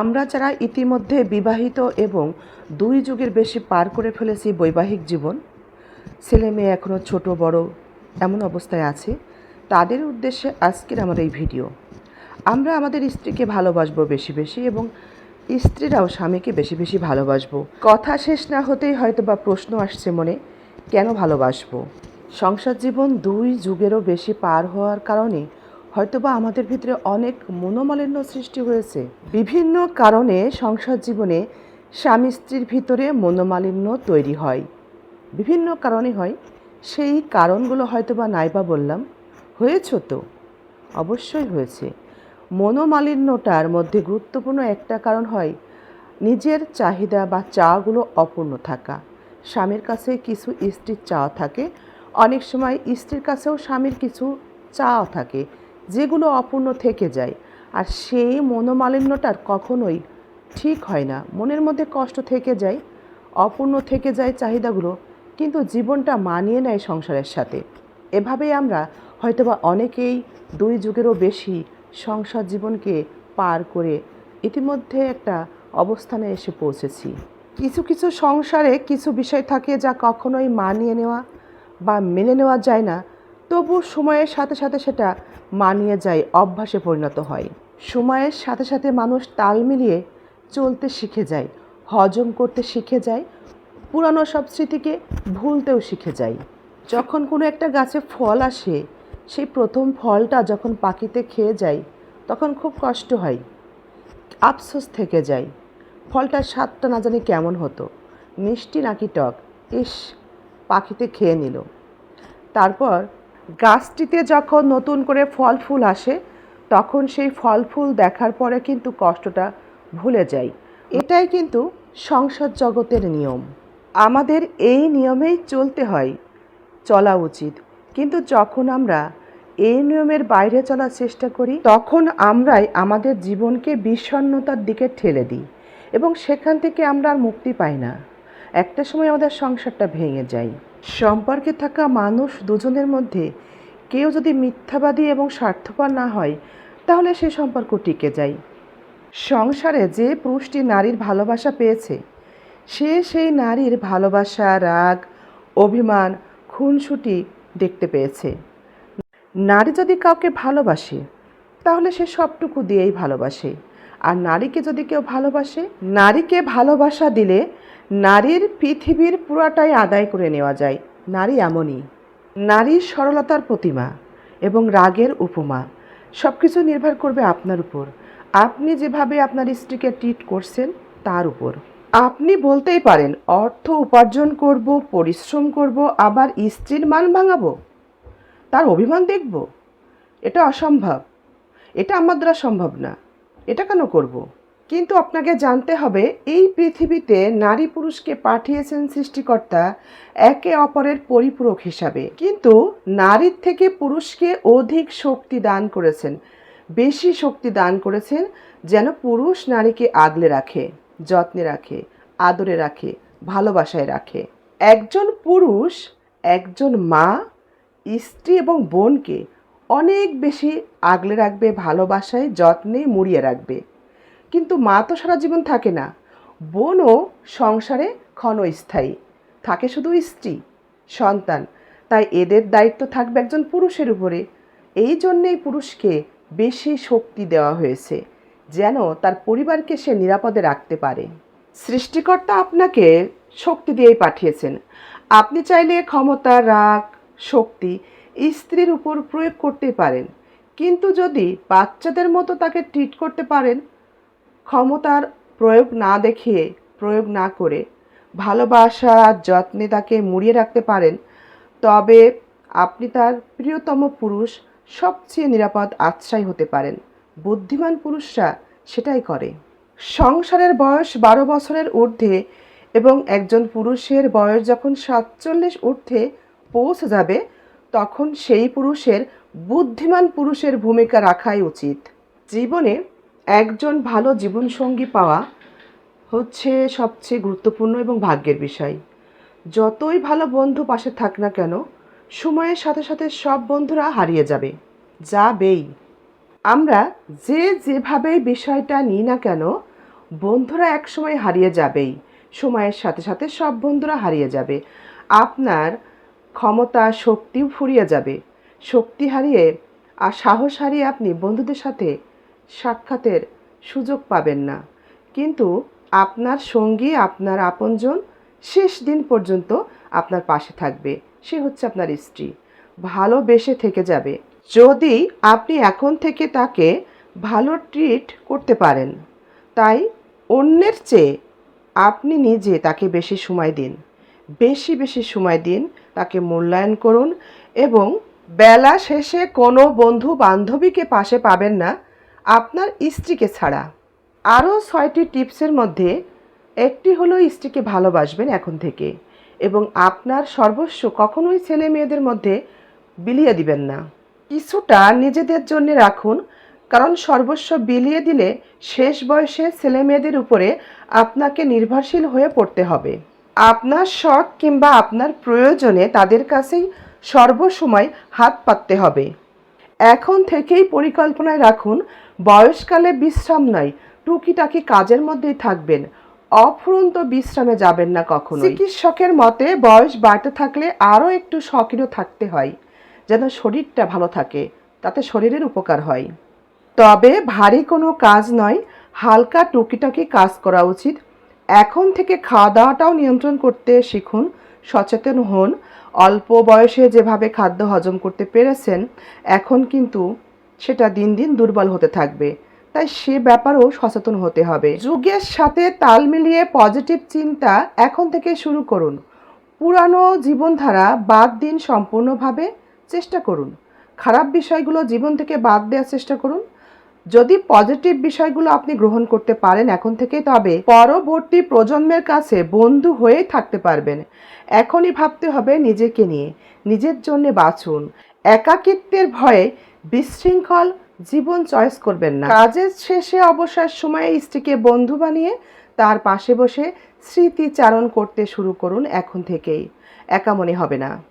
আমরা যারা ইতিমধ্যে বিবাহিত এবং দুই যুগের বেশি পার করে ফেলেছি বৈবাহিক জীবন, ছেলে মেয়ে এখনও ছোট, বড়, এমন অবস্থায় আছে, তাদের উদ্দেশ্যে আজকের আমার এই ভিডিও। আমরা আমাদের স্ত্রীকে ভালোবাসবো বেশি বেশি এবং স্ত্রীরাও স্বামীকে বেশি বেশি ভালোবাসবো। কথা শেষ না হতেই হয়তো বা প্রশ্ন আসছে মনে, কেন ভালোবাসবো? সংসার জীবন দুই যুগেরও বেশি পার হওয়ার কারণে হয়তোবা আমাদের ভিতরে অনেক মনোমালিন্য সৃষ্টি হয়েছে। বিভিন্ন কারণে সংসার জীবনে স্বামী স্ত্রীর ভিতরে মনোমালিন্য তৈরি হয়। বিভিন্ন কারণে হয়। সেই কারণগুলো হয়তোবা নাইবা বললাম। হয়েছ তো? অবশ্যই হয়েছে। মনোমালিন্যটার মধ্যে গুরুত্বপূর্ণ একটা কারণ হয় নিজের চাহিদা বা চাগুলো অপূর্ণ থাকা। স্বামীর কাছে কিছু স্ত্রীর চাওয়া থাকে। অনেক সময় স্ত্রীর কাছেও স্বামীর কিছু চাওয়া থাকে। যেগুলো অপূর্ণ থেকে যায়, আর সেই মনোমালিন্যটার কখনোই ঠিক হয় না। মনের মধ্যে কষ্ট থেকে যায়, অপূর্ণ থেকে যায় চাহিদাগুলো, কিন্তু জীবনটা মানিয়ে নেয় সংসারের সাথে। এভাবেই আমরা হয়তোবা অনেকেই দুই যুগেরও বেশি সংসার জীবনকে পার করে ইতিমধ্যে একটা অবস্থানে এসে পৌঁছেছি। কিছু কিছু সংসারে কিছু বিষয় থাকে যা কখনোই মানিয়ে নেওয়া বা মেনে নেওয়া যায় না। তবু সময়ের সাথে সাথে সেটা মানিয়ে যায়, অভ্যাসে পরিণত হয়। সময়ের সাথে সাথে মানুষ তাল মিলিয়ে চলতে শিখে যায়, হজম করতে শিখে যায়, পুরানো সব স্মৃতিকে ভুলতেও শিখে যায়। যখন কোনো একটা গাছে ফল আসে, সেই প্রথম ফলটা যখন পাখিতে খেয়ে যায়, তখন খুব কষ্ট হয়, আফসোস থেকে যায়, ফলটার স্বাদটা না জানি কেমন হতো। মিষ্টি নাকি টক? ইস, পাখিতে খেয়ে নিল। তারপর গাছটিতে যখন নতুন করে ফল ফুল আসে, তখন সেই ফল ফুল দেখার পরে কিন্তু কষ্টটা ভুলে যাই। এটাই কিন্তু সংসার জগতের নিয়ম। আমাদের এই নিয়মেই চলতে হয়, চলা উচিত। কিন্তু যখন আমরা এই নিয়মের বাইরে চলার চেষ্টা করি, তখন আমরাই আমাদের জীবনকে বিষণ্ণতার দিকে ঠেলে দিই এবং সেখান থেকে আমরা আর মুক্তি পাই না। একটা সময় আমাদের সংসারটা ভেঙে যায়। সম্পর্কে থাকা মানুষ দুজনের মধ্যে কেউ যদি মিথ্যাবাদী এবং স্বার্থপর না হয়, তাহলে সে সম্পর্ক টিকে যায়। সংসারে যে পুরুষটি নারীর ভালোবাসা পেয়েছে, সে সেই নারীর ভালোবাসা, রাগ, অভিমান, খুনসুটি দেখতে পেয়েছে। নারী যদি কাউকে ভালোবাসে, তাহলে সে সবটুকু দিয়েই ভালোবাসে। আর নারীকে যদি কেউ ভালোবাসে, নারীকে ভালোবাসা দিলে নারীর পৃথিবীর পুরাটাই আদায় করে নেওয়া যায়। নারী এমনই। নারীর সরলতার প্রতিমা এবং রাগের উপমা। সব কিছু নির্ভর করবে আপনার উপর। আপনি যেভাবে আপনার স্ত্রীকে ট্রিট করছেন, তার উপর। আপনি বলতেই পারেন, অর্থ উপার্জন করব, পরিশ্রম করব, আবার স্ত্রীর মান ভাঙাবো? তার অভিমান দেখব? এটা অসম্ভব। এটা আমার দ্বারা সম্ভব না। এটা কেন করব? কিন্তু আপনাকে জানতে হবে, এই পৃথিবীতে নারী পুরুষকে পাঠিয়েছেন সৃষ্টিকর্তা একে অপরের পরিপূরক হিসাবে। কিন্তু নারীর থেকে পুরুষকে অধিক শক্তি দান করেছেন, বেশি শক্তি দান করেছেন যেন পুরুষ নারীকে আগলে রাখে, যত্নে রাখে, আদরে রাখে, ভালোবাসায় রাখে। একজন পুরুষ, একজন মা, স্ত্রী এবং বোনকে অনেক বেশি আগলে রাখবে, ভালোবাসায়, যত্নে মুড়িয়ে রাখবে। কিন্তু মা তো সারা জীবন থাকে না। বোনও সংসারে ক্ষণস্থায়ী। থাকে শুধু স্ত্রী, সন্তান। তাই এদের দায়িত্ব থাকবে একজন পুরুষের উপরে। এই জন্যেই পুরুষকে বেশি শক্তি দেওয়া হয়েছে, যেন তার পরিবারকে সে নিরাপদে রাখতে পারে। সৃষ্টিকর্তা আপনাকে শক্তি দিয়েই পাঠিয়েছেন। আপনি চাইলে ক্ষমতা, রাগ, শক্তি স্ত্রীর উপর প্রয়োগ করতে পারেন। কিন্তু যদি বাচ্চাদের মতো তাকে ট্রিট করতে পারেন ক্ষমতার প্রয়োগ না দেখিয়ে, প্রয়োগ না করে ভালোবাসা, যত্নে তাকে মুড়িয়ে রাখতে পারেন, তবে আপনি তার প্রিয়তম পুরুষ সবচেয়ে নিরাপদ আশ্রয় হতে পারেন। বুদ্ধিমান পুরুষরা সেটাই করে। সংসারের বয়স বারো বছরের ঊর্ধ্বে এবং একজন পুরুষের বয়স যখন সাতচল্লিশ ঊর্ধ্বে পৌঁছে যাবে, তখন সেই পুরুষের বুদ্ধিমান পুরুষের ভূমিকা রাখাই উচিত। জীবনে একজন ভালো জীবনসঙ্গী পাওয়া হচ্ছে সবচেয়ে গুরুত্বপূর্ণ এবং ভাগ্যের বিষয়। যতই ভালো বন্ধু পাশে থাক না কেন, সময়ের সাথে সাথে সব বন্ধুরা হারিয়ে যাবে। যাবেই। আমরা যে যেভাবে বিষয়টা নিই না কেন, বন্ধুরা একসময় হারিয়ে যাবেই। সময়ের সাথে সাথে সব বন্ধুরা হারিয়ে যাবে। আপনার ক্ষমতা, শক্তিও ফুরিয়ে যাবে। শক্তি হারিয়ে আর সাহস হারিয়ে আপনি বন্ধুদের সাথে সাক্ষাতের সুযোগ পাবেন না। কিন্তু আপনার সঙ্গী, আপনার আপনজন শেষ দিন পর্যন্ত আপনার পাশে থাকবে। সে হচ্ছে আপনার স্ত্রী। ভালোবেসে থেকে যাবে। যদি আপনি এখন থেকে তাকে ভালো ট্রিট করতে পারেন, তাই অন্যের চেয়ে আপনি নিজে তাকে বেশি সময় দিন। বেশি বেশি সময় দিন, তাকে মূল্যায়ন করুন এবং বেলা শেষে কোনো বন্ধু বান্ধবীকে পাশে পাবেন না। আপনার স্ত্রীকে ছাড়া। আরও ছয়টি টিপসের মধ্যে একটি হলো স্ত্রীকে ভালোবাসবেন এখন থেকে এবং আপনার সর্বস্ব কখনোই ছেলে মেয়েদের মধ্যে বিলিয়ে দিবেন না। কিছুটা নিজেদের জন্য রাখুন, কারণ সর্বস্ব বিলিয়ে দিলে শেষ বয়সে ছেলে মেয়েদের উপরে আপনাকে নির্ভরশীল হয়ে পড়তে হবে। আপনার শখ কিংবা আপনার প্রয়োজনে তাদের কাছেই সর্বসময় হাত পাততে হবে। এখন থেকেই পরিকল্পনায় রাখুন বয়সকালে বিশ্রাম নয় টুকিটাকি কাজের মধ্যেই থাকবেন। অফুরন্ত বিশ্রামে যাবেন না কখনো চিকিৎসকের মতে, বয়স বাড়তে থাকলে আরও একটু সক্রিয় থাকতে হয়, যেন শরীরটা ভালো থাকে, তাতে শরীরের উপকার হয়। তবে ভারী কোনো কাজ নয়, হালকা টুকিটাকি কাজ করা উচিত। এখন থেকে খাওয়া দাওয়াটাও নিয়ন্ত্রণ করতে শিখুন, সচেতন হন। অল্প বয়সে যেভাবে খাদ্য হজম করতে পেরেছেন, এখন কিন্তু সেটা দিন দিন দুর্বল হতে থাকবে। তাই সে ব্যাপারেও সচেতন হতে হবে। যুগের সাথে তাল মিলিয়ে পজিটিভ চিন্তা এখন থেকে শুরু করুন। পুরানো জীবনধারা বাদ দিন সম্পূর্ণভাবে, চেষ্টা করুন। খারাপ বিষয়গুলো জীবন থেকে বাদ দেওয়ার চেষ্টা করুন। যদি পজিটিভ বিষয়গুলো আপনি গ্রহণ করতে পারেন এখন থেকে, তবে পরবর্তী প্রজন্মের কাছে বন্ধু হয়েই থাকতে পারবেন। এখনই ভাবতে হবে নিজেকে নিয়ে। নিজের জন্য বাঁচুন। একাকিত্বের ভয়ে বিশৃঙ্খল, জীবন চয়েস করবেন না। কাজের শেষে অবসর সময়ে স্ত্রীকে বন্ধু বানিয়ে তার পাশে বসে স্মৃতিচারণ করতে শুরু করুন এখন থেকেই। একা মনে হবে না।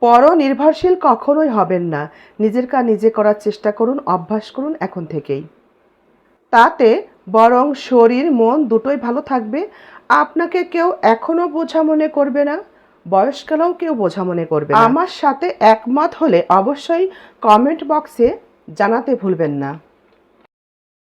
পর নির্ভরশীল কখনোই হবেন না। নিজের কাজ নিজে করার চেষ্টা করুন, অভ্যাস করুন এখন থেকেই। তাতে বরং শরীর, মন দুটোই ভালো থাকবে। আপনাকে কেউ এখনও বোঝা মনে করবে না। বয়সকালেও কেউ বোঝা মনে করবে আমার সাথে একমত হলে অবশ্যই কমেন্ট বক্সে জানাতে ভুলবেন না।